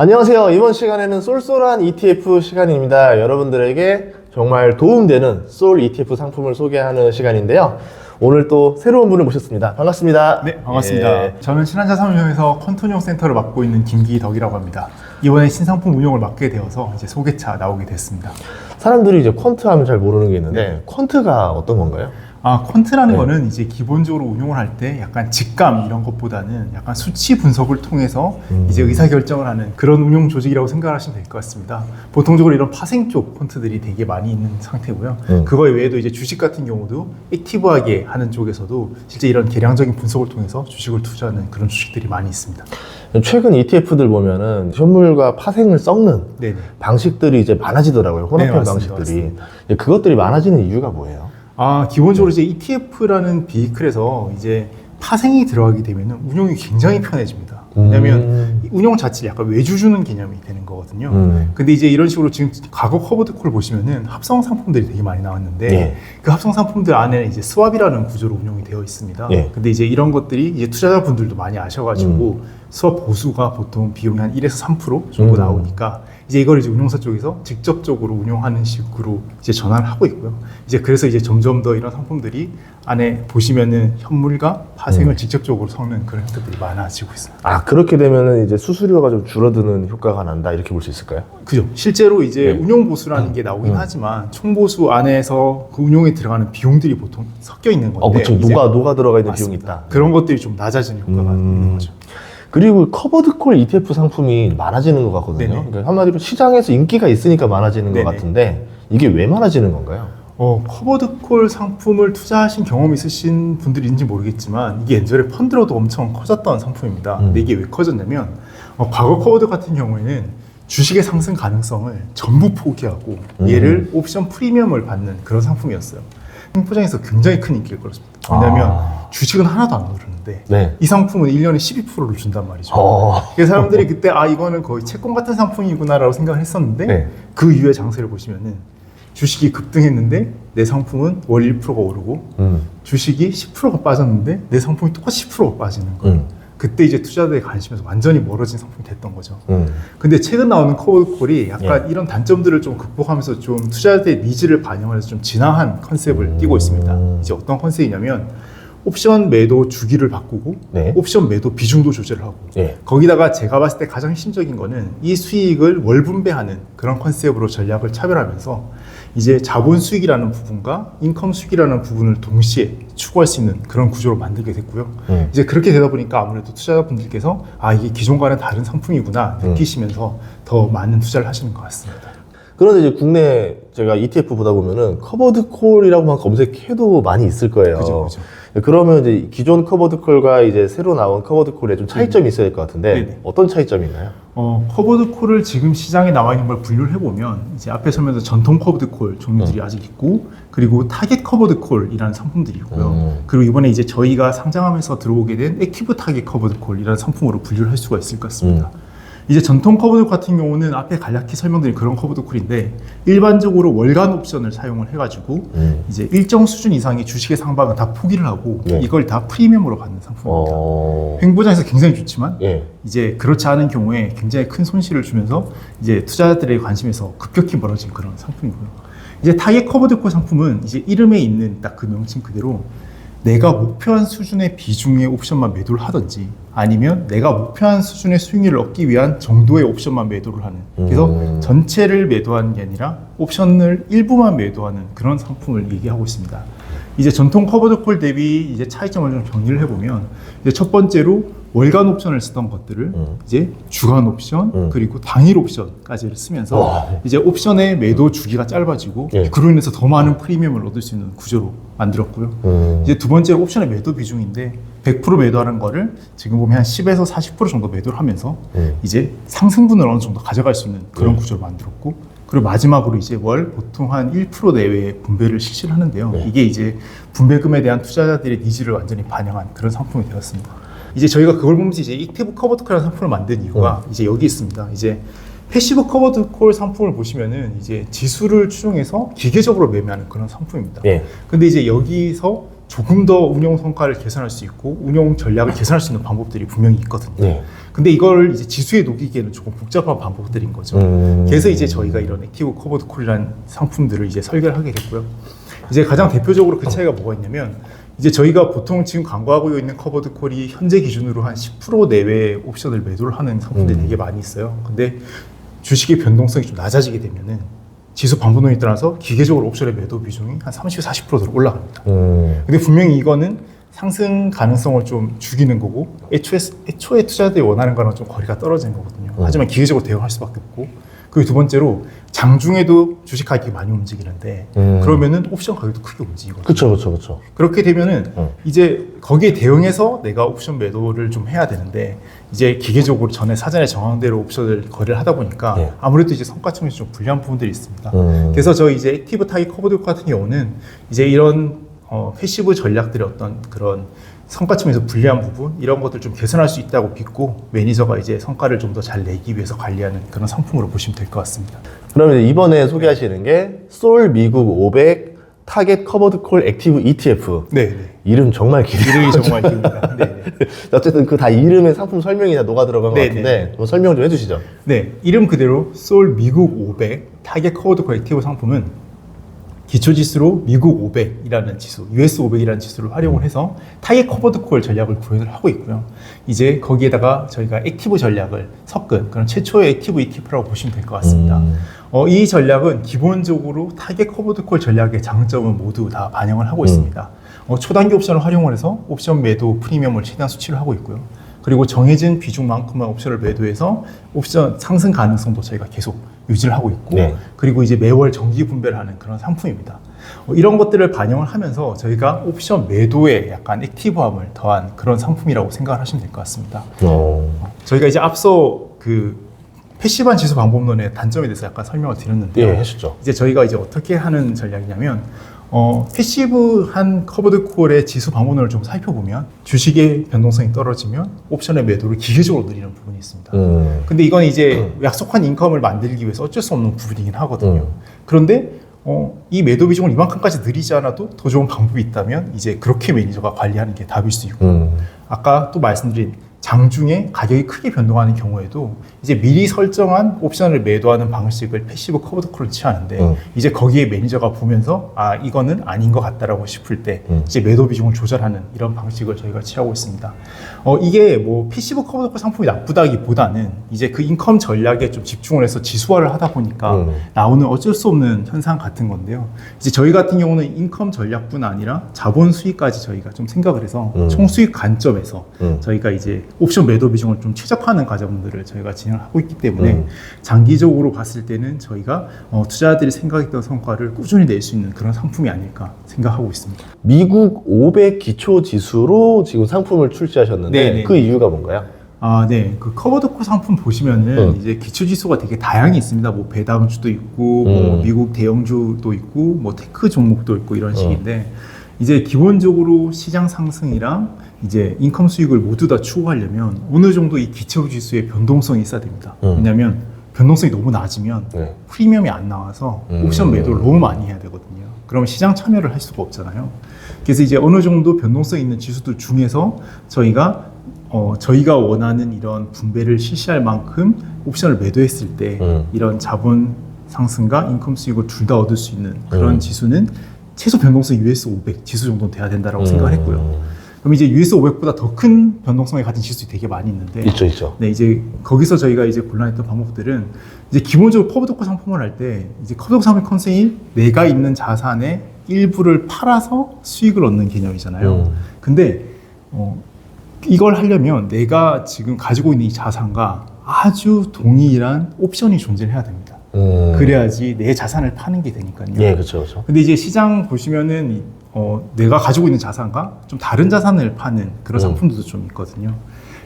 안녕하세요. 이번 시간에는 쏠쏠한 ETF 시간입니다. 여러분들에게 정말 도움되는 쏠 ETF 상품을 소개하는 시간인데요. 오늘 또 새로운 분을 모셨습니다. 반갑습니다. 네, 반갑습니다. 예. 저는 신한자산운용에서 컨트롤 센터를 맡고 있는 김기덕이라고 합니다. 이번에 신상품 운용을 맡게 되어서 이제 소개차 나오게 됐습니다. 사람들이 이제 퀀트 하면 잘 모르는 게 있는데 퀀트가 어떤 건가요? 아, 퀀트라는 네. 거는 이제 기본적으로 운용을 할 때 약간 직감 이런 것보다는 약간 수치 분석을 통해서 음. 이제 의사결정을 하는 그런 운용 조직이라고 생각하시면 될 것 같습니다. 보통적으로 이런 파생 쪽 퀀트들이 되게 많이 있는 상태고요. 음. 그거 외에도 이제 주식 같은 경우도 액티브하게 하는 쪽에서도 실제 이런 계량적인 분석을 통해서 주식을 투자하는 그런 주식들이 많이 있습니다. 최근 ETF들 보면은 현물과 파생을 섞는 네네. 방식들이 이제 많아지더라고요. 네, 혼합형 맞습니다. 방식들이. 맞습니다. 예, 그것들이 많아지는 이유가 뭐예요? 아, 기본적으로 이제 ETF라는 비클에서 이제 파생이 들어가게 되면 운용이 굉장히 편해집니다. 왜냐하면 음. 운용 자체를 약간 외주 주는 개념이 되는 거거든요. 음. 근데 이제 이런 식으로 지금 과거 커버드콜 보시면은 합성 상품들이 되게 많이 나왔는데 예. 그 합성 상품들 안에 이제 스왑이라는 구조로 운용이 되어 있습니다. 예. 근데 이제 이런 것들이 이제 투자자분들도 많이 아셔가지고 음. 스왑 보수가 보통 비용이 한 1에서 3% 정도 음. 나오니까 이제 이걸 이제 운용사 쪽에서 직접적으로 운용하는 식으로 이제 전환을 하고 있고요. 이제 그래서 이제 점점 더 이런 상품들이 안에 보시면은 현물과 파생을 음. 직접적으로 섞는 그런 형태들이 많아지고 있습니다. 아 그렇게 되면은 이제 수수료가 좀 줄어드는 효과가 난다 이렇게 볼 수 있을까요? 그죠. 실제로 이제 네. 운용 보수라는 게 나오긴 음. 하지만 총보수 안에서 그 운용에 들어가는 비용들이 보통 섞여 있는 건데. 어, 그렇죠. 이제 녹아 녹아 들어가 있는 맞습니다. 비용이 있다. 그런 것들이 좀 낮아지는 효과가 음. 있는 거죠. 그리고 커버드콜 ETF 상품이 많아지는 것 같거든요. 네네. 그러니까 한마디로 시장에서 인기가 있으니까 많아지는 것 네네. 같은데 이게 왜 많아지는 건가요? 어, 커버드콜 상품을 투자하신 경험 있으신 분들인지 모르겠지만 이게 예전에 펀드로도 엄청 커졌던 상품입니다. 음. 근데 이게 왜 커졌냐면 어, 과거 커버드 같은 경우에는 주식의 상승 가능성을 전부 포기하고 음. 얘를 옵션 프리미엄을 받는 그런 상품이었어요. 행포장에서 굉장히 큰 인기를 끌었습니다. 왜냐하면 아. 주식은 하나도 안 오르는데 네. 이 상품은 1년에 12%를 준단 말이죠. 어. 그래서 사람들이 그때 아 이거는 거의 채권 같은 상품이구나라고 생각을 했었는데 네. 그 이후의 장세를 보시면은 주식이 급등했는데 내 상품은 월 1%가 오르고 음. 주식이 10%가 빠졌는데 내 상품이 똑같이 10%가 빠지는 거예요. 음. 그때 이제 투자자들의 관심에서 완전히 멀어진 상품이 됐던 거죠. 음. 근데 최근 나오는 커버콜이 약간 예. 이런 단점들을 좀 극복하면서 좀 투자자들의 니즈를 반영해서 좀 진화한 컨셉을 음. 띄고 있습니다. 이제 어떤 컨셉이냐면 옵션 매도 주기를 바꾸고 네. 옵션 매도 비중도 조절을 하고 예. 거기다가 제가 봤을 때 가장 핵심적인 거는 이 수익을 월 분배하는 그런 컨셉으로 전략을 차별하면서 이제 자본 수익이라는 부분과 인컴 수익이라는 부분을 동시에 추구할 수 있는 그런 구조로 만들게 됐고요. 음. 이제 그렇게 되다 보니까 아무래도 투자자분들께서 아 이게 기존과는 다른 상품이구나 음. 느끼시면서 더 많은 투자를 하시는 것 같습니다. 그런데 이제 국내 제가 ETF 보다 보면은 커버드 콜이라고만 검색해도 많이 있을 거예요. 그죠, 그죠. 그러면 이제 기존 커버드 콜과 이제 새로 나온 커버드 콜에 좀 차이점이 있어야 될 것 같은데 네네. 어떤 차이점이 있나요? 어, 커버드 콜을 지금 시장에 나와 있는 걸 분류를 해보면 이제 앞에 설명서 전통 커버드 콜 종류들이 아직 있고 그리고 타겟 커버드 콜이라는 상품들이 있고요. 음. 그리고 이번에 이제 저희가 상장하면서 들어오게 된 액티브 타겟 커버드 콜이라는 상품으로 분류를 할 수가 있을 것 같습니다. 이제 전통 커버드 같은 경우는 앞에 간략히 설명드린 그런 커버드 콜인데 일반적으로 월간 옵션을 사용을 해가지고 음. 이제 일정 수준 이상의 주식의 상방은 다 포기를 하고 네. 이걸 다 프리미엄으로 받는 상품입니다. 어. 횡보장에서 굉장히 좋지만 예. 이제 그렇지 않은 경우에 굉장히 큰 손실을 주면서 이제 투자자들의 관심에서 급격히 멀어진 그런 상품이고요. 이제 타겟 커버드콜 상품은 이제 이름에 있는 딱 그 명칭 그대로 내가 목표한 수준의 비중의 옵션만 매도를 하든지 아니면 내가 목표한 수준의 수익률을 얻기 위한 정도의 옵션만 매도를 하는 그래서 음. 전체를 매도하는 게 아니라 옵션을 일부만 매도하는 그런 상품을 얘기하고 있습니다. 이제 전통 커버드 콜 대비 이제 차이점을 좀 정리를 해보면 이제 첫 번째로 월간 옵션을 쓰던 것들을 음. 이제 주간 옵션 음. 그리고 당일 옵션까지를 쓰면서 와. 이제 옵션의 매도 주기가 짧아지고 예. 그로 인해서 더 많은 프리미엄을 얻을 수 있는 구조로 만들었고요. 음. 이제 두 번째로 옵션의 매도 비중인데 100% 매도하는 거를 지금 보면 한 10에서 40% 정도 매도를 하면서 음. 이제 상승분을 어느 정도 가져갈 수 있는 그런 네. 구조를 만들었고 그리고 마지막으로 이제 월 보통 한 1% 내외의 분배를 실시를 하는데요. 네. 이게 이제 분배금에 대한 투자자들의 니즈를 완전히 반영한 그런 상품이 되었습니다. 이제 저희가 그걸 보면서 이제 액티브 커버드콜이라는 상품을 만든 이유가 이제 여기 있습니다. 이제 패시브 커버드 콜 상품을 보시면은 이제 지수를 추종해서 기계적으로 매매하는 그런 상품입니다. 예. 근데 이제 여기서 조금 더 운용 성과를 개선할 수 있고 운용 전략을 개선할 수 있는 방법들이 분명히 있거든요. 네. 근데 이걸 이제 지수에 녹이기에는 조금 복잡한 방법들인 거죠. 음. 그래서 이제 저희가 이런 액티브 커버드 콜이라는 상품들을 이제 설계를 하게 됐고요. 이제 가장 대표적으로 그 차이가 뭐가 있냐면 이제 저희가 보통 지금 광고하고 있는 커버드 콜이 현재 기준으로 한 10% 내외의 옵션을 매도를 하는 상품들이 음. 되게 많이 있어요. 근데 주식의 변동성이 좀 낮아지게 되면은 지수 반복론에 따라서 기계적으로 옵션의 매도 비중이 한 30, 40%로 올라갑니다. 음. 근데 분명히 이거는 상승 가능성을 좀 죽이는 거고 애초에 애초에 투자자들이 원하는 거랑 좀 거리가 떨어지는 거거든요. 음. 하지만 기계적으로 대응할 수밖에 없고 그리고 두 번째로 장중에도 주식 가격이 많이 움직이는데 음. 그러면은 옵션 가격도 크게 움직이거든요. 그쵸, 그쵸, 그쵸. 그렇게 되면은 음. 이제 거기에 대응해서 내가 옵션 매도를 좀 해야 되는데 이제 기계적으로 전에 사전에 정한 대로 옵션을 거래를 하다 보니까 예. 아무래도 이제 성과청에서 좀 불리한 부분들이 있습니다. 음. 그래서 저희 이제 액티브 타깃 커버드 같은 경우는 이제 이런 어, 패시브 전략들의 어떤 그런 성과층에서 불리한 부분 이런 것들 좀 개선할 수 있다고 믿고 매니저가 이제 성과를 좀 더 잘 내기 위해서 관리하는 그런 상품으로 보시면 될 것 같습니다. 그러면 이번에 소개하시는 게 솔 미국 500 타겟 커버드 콜 액티브 ETF. 네, 네. 이름 정말 길어요. 이름이 정말 깁니다. 네, 네. 어쨌든 그 다 이름에 상품 설명이 다 녹아 들어간 것 네, 같은데 좀 설명 좀 해주시죠. 네, 이름 그대로 솔 미국 500 타겟 커버드 콜렉티브 상품은 기초 지수로 미국 500이라는 지수, US 500이라는 지수를 활용을 해서 타겟 커버드 콜 전략을 구현을 하고 있고요. 이제 거기에다가 저희가 액티브 전략을 섞은 그런 최초의 액티브 ETF라고 보시면 될 것 같습니다. 음. 어, 이 전략은 기본적으로 타겟 커버드 콜 전략의 장점은 모두 다 반영을 하고 음. 있습니다. 어, 초단기 옵션을 활용을 해서 옵션 매도 프리미엄을 최대한 수치를 하고 있고요. 그리고 정해진 비중만큼만 옵션을 매도해서 옵션 상승 가능성도 저희가 계속 유지를 하고 있고 네. 그리고 이제 매월 정기 분배를 하는 그런 상품입니다. 어, 이런 것들을 반영을 하면서 저희가 옵션 매도에 약간 액티브함을 더한 그런 상품이라고 생각을 하시면 될 것 같습니다. 어. 저희가 이제 앞서 그 패시브한 지수 방법론의 단점에 대해서 약간 설명을 드렸는데요. 예, 하시죠. 이제 저희가 이제 어떻게 하는 전략이냐면 어, 패시브한 커버드 콜의 지수 방법론을 좀 살펴보면 주식의 변동성이 떨어지면 옵션의 매도를 기계적으로 늘리는 부분이 있습니다. 음. 근데 이건 이제 약속한 인컴을 만들기 위해서 어쩔 수 없는 부분이긴 하거든요. 음. 그런데 어, 이 매도 비중을 이만큼까지 늘리지 않아도 더 좋은 방법이 있다면 이제 그렇게 매니저가 관리하는 게 답일 수 있고 음. 아까 또 말씀드린 장중에 가격이 크게 변동하는 경우에도 이제 미리 설정한 옵션을 매도하는 방식을 패시브 커버드 콜을 취하는데 음. 이제 거기에 매니저가 보면서 아 이거는 아닌 것 같다라고 싶을 때 음. 이제 매도 비중을 조절하는 이런 방식을 저희가 취하고 있습니다. 어 이게 뭐 패시브 커버드 콜 상품이 나쁘다기보다는 이제 그 인컴 전략에 좀 집중을 해서 지수화를 하다 보니까 음. 나오는 어쩔 수 없는 현상 같은 건데요. 이제 저희 같은 경우는 인컴 전략뿐 아니라 자본 수익까지 저희가 좀 생각을 해서 음. 총 수익 관점에서 음. 저희가 이제 옵션 매도 비중을 좀 최적화하는 과정들을 저희가 진행을 하고 있기 때문에 음. 장기적으로 봤을 때는 저희가 어, 투자자들이 생각했던 성과를 꾸준히 낼 수 있는 그런 상품이 아닐까 생각하고 있습니다. 미국 500 기초 지수로 지금 상품을 출시하셨는데 네, 네. 그 이유가 뭔가요? 아, 네. 그 커버드코 상품 보시면은 음. 이제 기초 지수가 되게 다양히 있습니다. 뭐 배당주도 있고, 뭐 음. 미국 대형주도 있고, 뭐 테크 종목도 있고 음. 이런 식인데 이제 기본적으로 시장 상승이랑 이제 인컴 수익을 모두 다 추구하려면 어느 정도 이 기초 지수의 변동성이 있어야 됩니다. 음. 왜냐하면 변동성이 너무 낮으면 네. 프리미엄이 안 나와서 음. 옵션 매도를 너무 많이 해야 되거든요. 그러면 시장 참여를 할 수가 없잖아요. 그래서 이제 어느 정도 변동성 있는 지수들 중에서 저희가 어, 저희가 원하는 이런 분배를 실시할 만큼 옵션을 매도했을 때 음. 이런 자본 상승과 인컴 수익을 둘 다 얻을 수 있는 그런 음. 지수는 최소 변동성 US 500 지수 정도는 돼야 된다라고 생각을 했고요. 음. 그럼 이제 US 500보다 더 큰 변동성을 가진 지수들이 되게 많이 있는데 있죠, 있죠. 네, 이제 거기서 저희가 이제 곤란했던 방법들은 이제 기본적으로 커브도커 상품을 할 때 이제 커브도커 상품의 컨셉이 내가 있는 자산의 일부를 팔아서 수익을 얻는 개념이잖아요. 음. 근데 어, 이걸 하려면 내가 지금 가지고 있는 이 자산과 아주 동일한 옵션이 존재를 해야 됩니다. 음. 그래야지 내 자산을 파는 게 되니까요. 예, 그렇죠, 그렇죠. 근데 이제 시장 보시면은 이- 어, 내가 가지고 있는 자산과 좀 다른 자산을 파는 그런 음. 상품들도 좀 있거든요.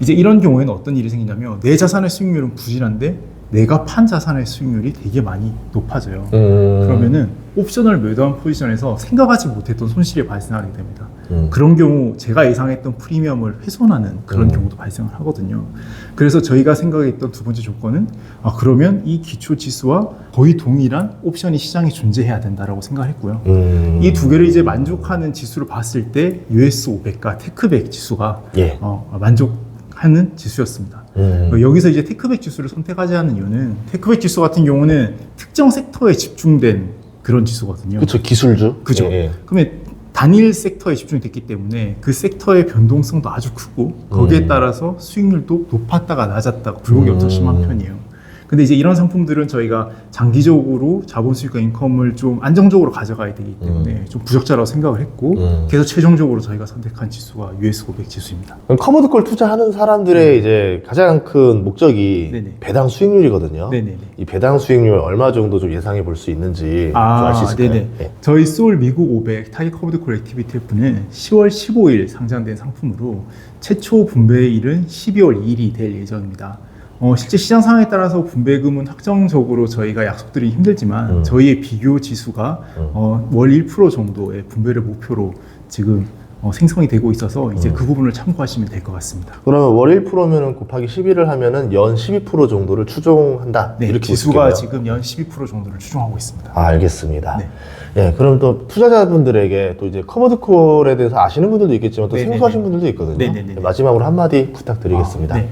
이제 이런 경우에는 어떤 일이 생기냐면 내 자산의 수익률은 부진한데 내가 판 자산의 수익률이 되게 많이 높아져요. 음. 그러면은 옵션을 매도한 포지션에서 생각하지 못했던 손실이 발생하게 됩니다. 음. 그런 경우 제가 예상했던 프리미엄을 훼손하는 그런 음. 경우도 발생을 하거든요. 그래서 저희가 생각했던 두 번째 조건은 아 그러면 이 기초 지수와 거의 동일한 옵션이 시장에 존재해야 된다라고 생각했고요. 음. 이두 개를 이제 만족하는 지수를 봤을 때 US 500과 테크백 지수가 예. 어, 만족하는 지수였습니다. 음. 어, 여기서 이제 테크백 지수를 선택하지 않는 이유는 테크백 지수 같은 경우는 특정 섹터에 집중된 그런 지수거든요. 그쵸 기술주. 그죠. 예, 예. 그러면 단일 섹터에 집중이 됐기 때문에 그 섹터의 변동성도 아주 크고 거기에 음. 따라서 수익률도 높았다가 낮았다가 굴곡이 엄청 심한 음. 편이에요. 근데 이제 이런 상품들은 저희가 장기적으로 자본 수익과 인컴을 좀 안정적으로 가져가야 되기 때문에 좀 부적자라고 생각을 했고 음. 그래서 최종적으로 저희가 선택한 지수가 US 500 지수입니다. 그럼 커버드콜 투자하는 사람들의 이제 가장 큰 목적이 네네. 배당 수익률이거든요. 네네네. 이 배당 수익률 얼마 정도 좀 예상해 볼 수 있는지 좀알수 있을까요? 아, 네네. 예. 저희 소울 미국 500 타겟 커브드 콜 액티비티 F는 10월 15일 상장된 상품으로 최초 분배일은 12월 2일이 될 예정입니다. 어, 실제 시장 상황에 따라서 분배금은 확정적으로 저희가 약속드리기 힘들지만 음. 저희의 비교 지수가 음. 어, 월 1% 정도의 분배를 목표로 지금 어, 생성이 되고 있어서 이제 음. 그 부분을 참고하시면 될 것 같습니다. 그러면 월 1%면은 곱하기 11을 하면은 연 12% 정도를 추종한다. 네, 이렇게 지수가. 지금 연 12% 정도를 추종하고 있습니다. 아, 알겠습니다. 네. 예, 그럼 또 투자자분들에게 또 이제 커버드 콜에 대해서 아시는 분들도 있겠지만 또 네네네. 생소하신 분들도 있거든요. 네네네. 마지막으로 한마디 부탁드리겠습니다. 아, 네.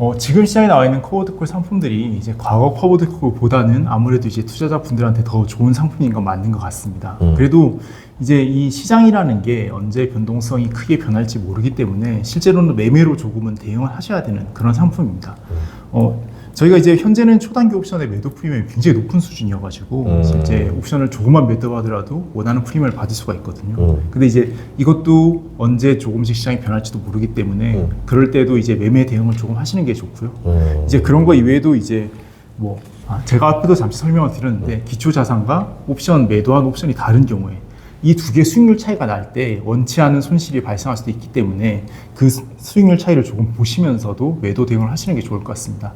어, 지금 시장에 나와 있는 커버드콜 상품들이 이제 과거 커버드콜보다는 아무래도 이제 투자자분들한테 더 좋은 상품인 건 맞는 것 같습니다. 음. 그래도 이제 이 시장이라는 게 언제 변동성이 크게 변할지 모르기 때문에 실제로는 매매로 조금은 대응을 하셔야 되는 그런 상품입니다. 음. 어, 저희가 이제 현재는 초단기 옵션의 매도 프리미엄이 굉장히 높은 수준이어가지고 음. 실제 옵션을 조금만 매도하더라도 원하는 프리미엄을 받을 수가 있거든요. 음. 근데 이제 이것도 언제 조금씩 시장이 변할지도 모르기 때문에 음. 그럴 때도 이제 매매 대응을 조금 하시는 게 좋고요. 음. 이제 그런 거 이외에도 이제 뭐 아, 제가 앞에도 잠시 설명을 드렸는데 기초 자산과 옵션 매도한 옵션이 다른 경우에 이 두 개 수익률 차이가 날 때 원치 않은 손실이 발생할 수도 있기 때문에 그 수- 수익률 차이를 조금 보시면서도 매도 대응을 하시는 게 좋을 것 같습니다.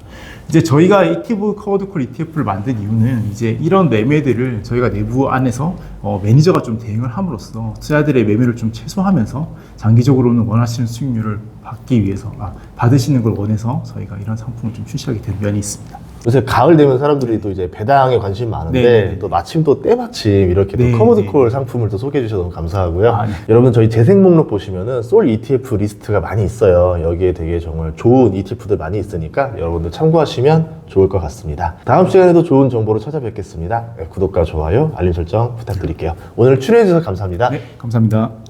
이제 저희가 액티브 커버드콜 ETF를 만든 이유는 이제 이런 매매들을 저희가 내부 안에서 어, 매니저가 좀 대응을 함으로써 투자들의 매매를 좀 최소화하면서 장기적으로는 원하시는 수익률을 받기 위해서 아, 받으시는 걸 원해서 저희가 이런 상품을 좀 출시하게 된 면이 있습니다. 요새 가을 되면 사람들이 또 이제 배당에 관심이 많은데 네네네. 또 마침 또 때마침 이렇게 네, 또 커머드콜 상품을 또 소개해 주셔서 너무 감사하고요. 아, 네. 여러분 저희 재생 목록 보시면은 솔 ETF 리스트가 많이 있어요. 여기에 되게 정말 좋은 ETF들 많이 있으니까 여러분들 참고하시면 좋을 것 같습니다. 다음 시간에도 좋은 정보로 찾아뵙겠습니다. 네, 구독과 좋아요, 알림 설정 부탁드릴게요. 오늘 출연해 주셔서 감사합니다. 네, 감사합니다.